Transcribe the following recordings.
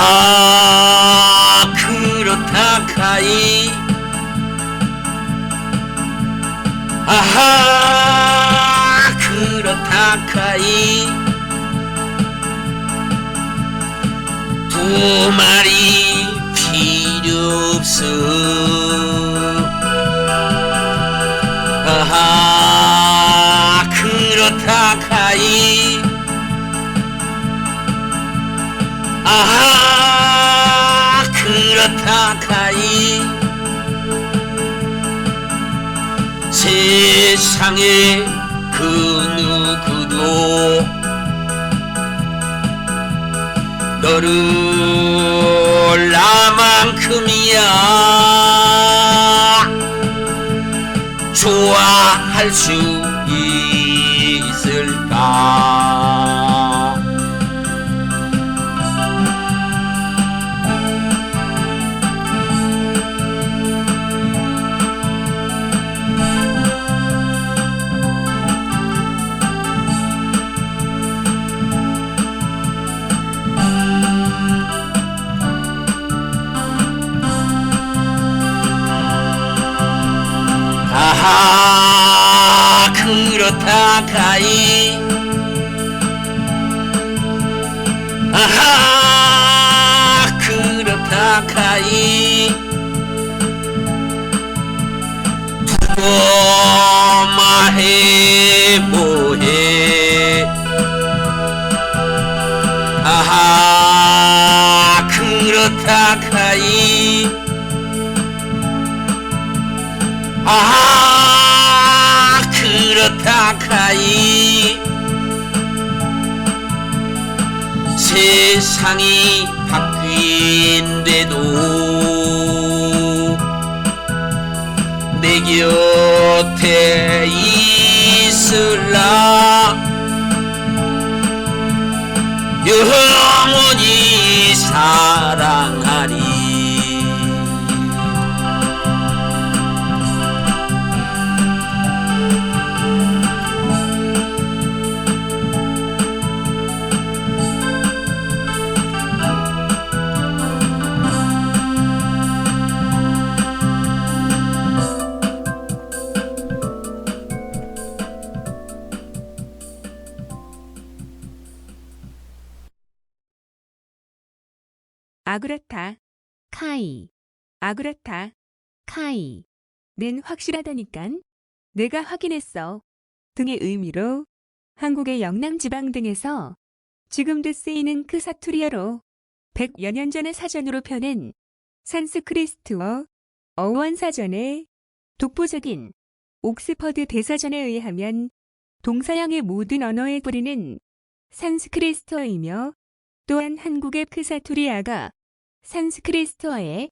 아하 그렇다 카이. 아하 그렇다 카이. 두 마리 필요 없어. 아하 그렇다 카이 아하 그렇다 카이. 세상에 그 누구도 너를 나만큼이야. 좋아할 수 있을까 그렇다 카이 아하 그렇다 카이 두고마해 뭐해 아하 그렇다 카이 아하 그렇다 카이. 세상이 바뀐데도 내 곁에 있을라. 영원히 사랑하리 아그라타, 카이, 아그라타, 카이. 는 확실하다니깐. 내가 확인했어. 등의 의미로 한국의 영남 지방 등에서 지금도 쓰이는 그 사투리어로 100여 년 전의 사전으로 펴낸 산스크리스트어 어원 사전의 독보적인 옥스퍼드 대사전에 의하면 동서양의 모든 언어의 뿌리는 산스크리스트어이며 또한 한국의 그 사투리아가 산스크리스트어의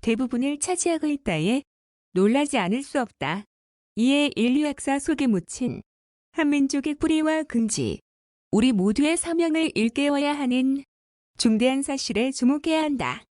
대부분을 차지하고 있다에 놀라지 않을 수 없다. 이에 인류학사 속에 묻힌 한민족의 뿌리와 긍지, 우리 모두의 사명을 일깨워야 하는 중대한 사실에 주목해야 한다.